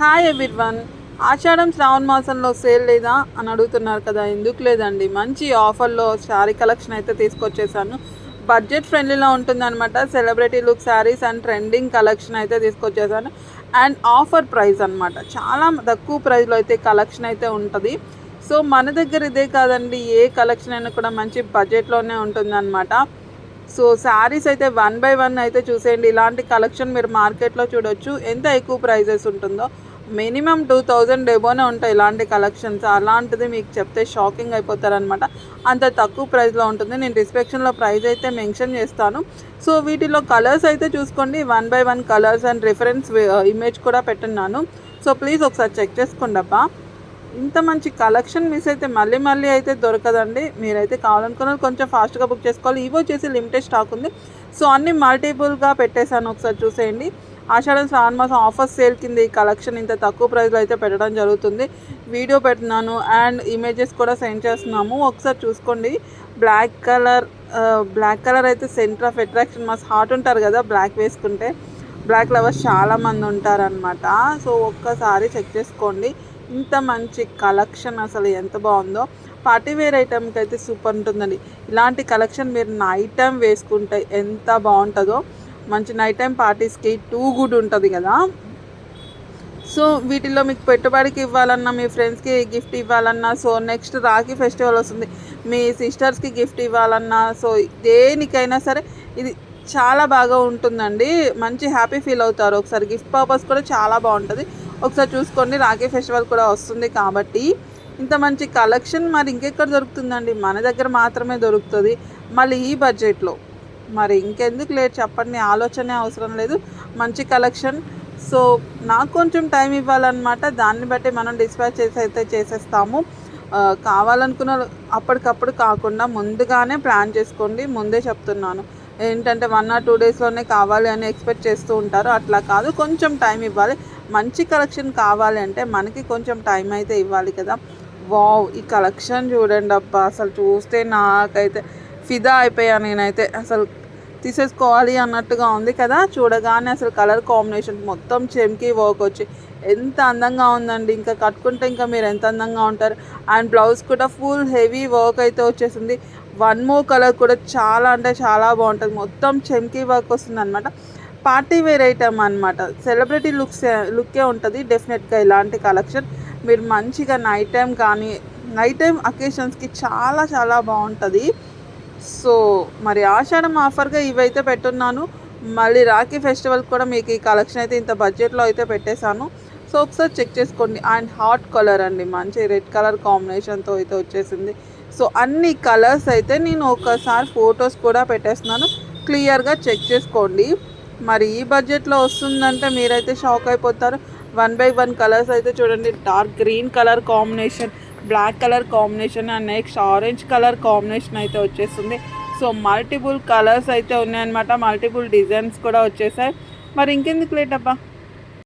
Hi everyone ఆషాఢం శ్రావణ మాసంలో sale లేదా అని అడుగుతున్నారు కదా ఎందుకు లేదండి? మంచి ఆఫర్లో శారీ కలెక్షన్ అయితే తీసుకొచ్చేసాను. బడ్జెట్ ఫ్రెండ్లీలో ఉంటుందన్నమాట. Celebrity look saris and trending collection అయితే తీసుకొచ్చేసాను. అండ్ ఆఫర్ ప్రైస్ అన్నమాట. చాలా తక్కువ ప్రైస్లో అయితే కలెక్షన్ అయితే ఉంటుంది. సో మన దగ్గర ఇదే కాదండి. ఏ కలెక్షన్ అయినా కూడా మంచి బడ్జెట్లోనే ఉంటుందన్నమాట. సో శారీస్ అయితే వన్ బై వన్ అయితే చూసేయండి. ఇలాంటి కలెక్షన్ మీరు మార్కెట్లో చూడొచ్చు. ఎంత ఎక్కువ ప్రైజెస్ ఉంటుందో. మినిమం టూ థౌజండ్ ఎబోనే ఉంటాయి ఇలాంటి కలెక్షన్స్. అలాంటిది మీకు చెప్తే షాకింగ్ అయిపోతారనమాట అంత తక్కువ ప్రైస్లో ఉంటుంది. నేను డిస్క్రిప్షన్లో ప్రైస్ అయితే మెన్షన్ చేస్తాను. సో వీటిలో కలర్స్ అయితే చూసుకోండి. One by one colours and reference image కూడా పెట్టున్నాను. సో ప్లీజ్ ఒకసారి చెక్ చేసుకోండి అబ్బా ఇంత మంచి కలెక్షన్ మిస్ అయితే మళ్ళీ మళ్ళీ అయితే దొరకదండి. మీరైతే కావాలనుకున్న కొంచెం ఫాస్ట్గా బుక్ చేసుకోవాలి. ఇవి వచ్చేసి లిమిటెడ్ స్టాక్ ఉంది. సో అన్ని మల్టిపుల్గా పెట్టేశాను. ఒకసారి చూసేయండి. ఆషాఢం శ్రావణ మాసం ఆఫర్ సేల్ కింద ఈ కలెక్షన్ ఇంత తక్కువ ప్రైస్లో అయితే పెట్టడం జరుగుతుంది. వీడియో పెడుతున్నాను అండ్ ఇమేజెస్ కూడా సెండ్ చేస్తున్నాము. ఒకసారి చూసుకోండి. బ్లాక్ కలర్ బ్లాక్ కలర్ అయితే సెంటర్ ఆఫ్ అట్రాక్షన్ మస్ హాట్ ఉంటారు కదా బ్లాక్ వేసుకుంటే. బ్లాక్ లవర్స్ చాలామంది ఉంటారనమాట సో ఒక్కసారి చెక్ చేసుకోండి. ఇంత మంచి కలెక్షన్ అసలు ఎంత బాగుందో. పార్టీ వేర్ ఐటమ్కి అయితే సూపర్ ఉంటుందండి. ఇలాంటి కలెక్షన్ మీరు నైట్ టైం వేసుకుంటే ఎంత బాగుంటుందో. మంచి నైట్ టైం పార్టీస్కి టూ గుడ్ ఉంటుంది కదా. సో వీటిల్లో మీకు పెట్టుబడికి ఇవ్వాలన్నా మీ ఫ్రెండ్స్కి గిఫ్ట్ ఇవ్వాలన్నా సో నెక్స్ట్ రాఖీ ఫెస్టివల్ వస్తుంది మీ సిస్టర్స్కి గిఫ్ట్ ఇవ్వాలన్నా సో దేనికైనా సరే ఇది చాలా బాగా ఉంటుందండి. మంచి హ్యాపీ ఫీల్ అవుతారు. ఒకసారి గిఫ్ట్ పర్పస్ కూడా చాలా బాగుంటుంది. ఒకసారి చూసుకోండి రాఖీ ఫెస్టివల్ కూడా వస్తుంది కాబట్టి. ఇంత మంచి కలెక్షన్ మరి ఇంకెక్కడ దొరుకుతుందండి? మన దగ్గర మాత్రమే దొరుకుతుంది. మళ్ళీ ఈ బడ్జెట్లో. మరి ఇంకెందుకు లేదు చెప్పండి ఆలోచనే అవసరం లేదు మంచి కలెక్షన్. సో నాకు కొంచెం టైం ఇవ్వాలన్నమాట దాన్ని బట్టి మనం డిస్పాచ్ చేసి అయితే చేసేస్తాము. కావాలనుకున్న అప్పటికప్పుడు కాకుండా ముందుగానే ప్లాన్ చేసుకోండి ముందే చెప్తున్నాను. ఏంటంటే వన్ ఆర్ టూ డేస్లోనే కావాలి అని ఎక్స్పెక్ట్ చేస్తూ ఉంటారు అట్లా కాదు కొంచెం టైం ఇవ్వాలి. మంచి కలెక్షన్ కావాలి అంటే మనకి కొంచెం టైం అయితే ఇవ్వాలి కదా. వావ్ ఈ కలెక్షన్ చూడండి అబ్బా అసలు చూస్తే నాకైతే ఫిదా అయిపోయా నేనైతే. అసలు తీసేసుకోవాలి అన్నట్టుగా ఉంది కదా. చూడగానే అసలు కలర్ కాంబినేషన్ మొత్తం చెమ్కి వర్క్ వచ్చి ఎంత అందంగా ఉందండి. ఇంకా కట్టుకుంటే ఇంకా మీరు ఎంత అందంగా ఉంటారు. అండ్ బ్లౌజ్ కూడా ఫుల్ హెవీ వర్క్ అయితే వచ్చేసింది. వన్ మోర్ కలర్ కూడా చాలా అంటే చాలా బాగుంటుంది. మొత్తం చెమ్కీ వర్క్ వస్తుంది అనమాట పార్టీ వేర్ ఐటమ్ అనమాట సెలబ్రిటీ లుక్స్ లుక్కే ఉంటుంది. డెఫినెట్గా ఇలాంటి కలెక్షన్. మీరు మంచిగా నైట్ టైం కానీ నైట్ టైం అకేషన్స్కి చాలా చాలా బాగుంటుంది. సో మరి ఆషాఢం ఆఫర్గా ఇవైతే పెట్టున్నాను. మళ్ళీ రాఖీ ఫెస్టివల్ కూడా మీకు ఈ కలెక్షన్ అయితే ఇంత బడ్జెట్లో అయితే పెట్టేశాను. సో ఒకసారి చెక్ చేసుకోండి. అండ్ హాట్ కలర్ అండి. మంచి రెడ్ కలర్ కాంబినేషన్తో అయితే వచ్చేసింది. సో అన్ని కలర్స్ అయితే నేను ఒకసారి ఫొటోస్ కూడా పెట్టేస్తున్నాను. క్లియర్గా చెక్ చేసుకోండి. మరి ఈ బడ్జెట్లో వస్తుందంటే మీరైతే షాక్ అయిపోతారు. వన్ బై వన్ కలర్స్ అయితే చూడండి. Dark green colour combination. Black colour combination and next orange colour combination అయితే వచ్చేస్తుంది. సో మల్టిపుల్ కలర్స్ అయితే ఉన్నాయన్నమాట. మల్టిపుల్ డిజైన్స్ కూడా వచ్చేసాయి. మరి ఇంకెందుకు లేటప్పా